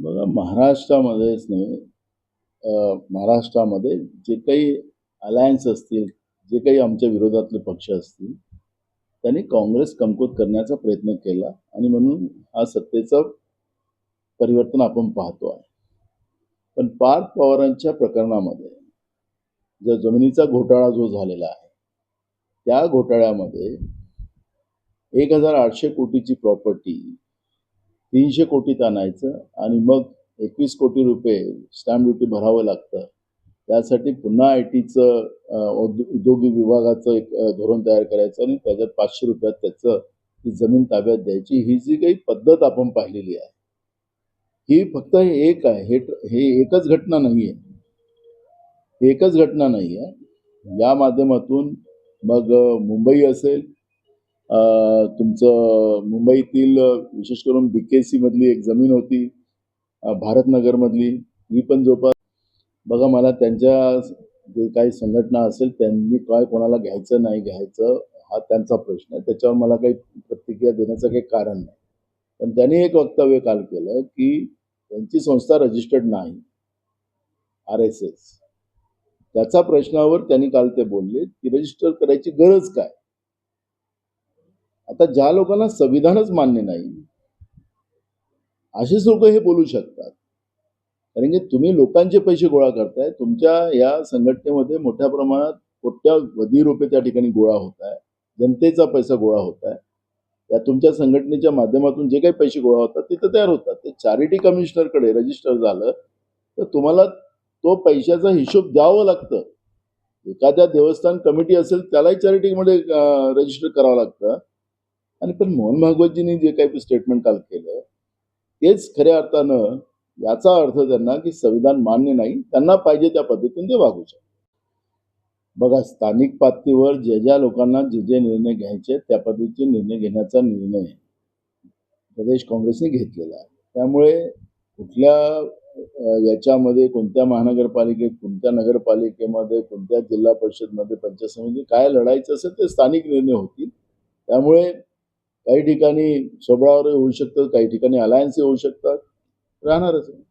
बघा महाराष्ट्रामध्येच नव्हे महाराष्ट्रामध्ये जे काही अलायन्स असतील जे काही आमच्या विरोधातले पक्ष असतील त्यांनी काँग्रेस कमकुवत करण्याचा प्रयत्न केला आणि म्हणून हा सत्तेचं परिवर्तन आपण पाहतो आहे. पण पार्थ पवारांच्या प्रकरणामध्ये जो जमिनीचा घोटाळा जो झालेला आहे त्या घोटाळ्यामध्ये एक हजार आठशे कोटीची प्रॉपर्टी तीनशे कोटीत आणायचं आणि मग एकवीस कोटी रुपये स्टॅम्प ड्युटी भरावं लागतं. त्यासाठी पुन्हा आय टीचं औद्योगिक विभागाचं एक धोरण तयार करायचं आणि त्याच्यात पाचशे रुपयात त्याचं ती जमीन ताब्यात द्यायची. ही जी काही पद्धत आपण पाहिलेली आहे ही फक्त एक आहे. हे हे एकच घटना नाही आहे. एकच घटना नाही आहे. या माध्यमातून मग मुंबई असेल तुमचं मुंबईतील विशेष करून बी के सीमधली एक जमीन होती भारतनगरमधली ही पण जोपास बघा मला त्यांच्या जे काही संघटना असेल त्यांनी काय कोणाला घ्यायचं नाही घ्यायचं हा त्यांचा प्रश्न आहे. त्याच्यावर मला काही प्रतिक्रिया देण्याचं काही कारण नाही. पण त्यांनी एक वक्तव्य काल केलं की त्यांची संस्था रजिस्टर्ड नाही. R S S. त्याचा प्रश्नावर त्यांनी काल ते बोलले की रजिस्टर करायची गरज काय? आता ज्या लोकांना संविधानच मान्य नाही असेच लोक हे बोलू शकतात. कारण की तुम्ही लोकांचे पैसे गोळा करताय तुमच्या या संघटनेमध्ये मोठ्या प्रमाणात कोट्यावधी रुपये त्या ठिकाणी गोळा होत आहे जनतेचा पैसा गोळा होत आहे या तुमच्या संघटनेच्या माध्यमातून जे काही पैसे गोळा होतात तिथं तयार होतात. ते चॅरिटी कमिशनरकडे रजिस्टर झालं तर तुम्हाला तो पैशाचा हिशोब द्यावं लागतं. एखाद्या देवस्थान कमिटी असेल त्यालाही चॅरिटीमध्ये रजिस्टर करावं लागतं. आणि पण मोहन भागवतजींनी जे काही स्टेटमेंट काल केलं तेच खऱ्या अर्थानं याचा अर्थ त्यांना की संविधान मान्य नाही त्यांना पाहिजे त्या पद्धतीने ते वागू शकतात. बघा स्थानिक पातळीवर ज्या ज्या लोकांना जे जे निर्णय घ्यायचे त्या पद्धतीचे निर्णय घेण्याचा निर्णय प्रदेश काँग्रेसने घेतलेला आहे. त्यामुळे कुठल्या याच्यामध्ये कोणत्या महानगरपालिकेत कोणत्या नगरपालिकेमध्ये कोणत्या जिल्हा परिषदमध्ये पंचायत समिती काय लढायचं असेल ते स्थानिक निर्णय होतील. त्यामुळे काही ठिकाणी सोबळावर होऊ शकतं काही ठिकाणी अलायन्स होऊ शकतात. राहणारच आहे.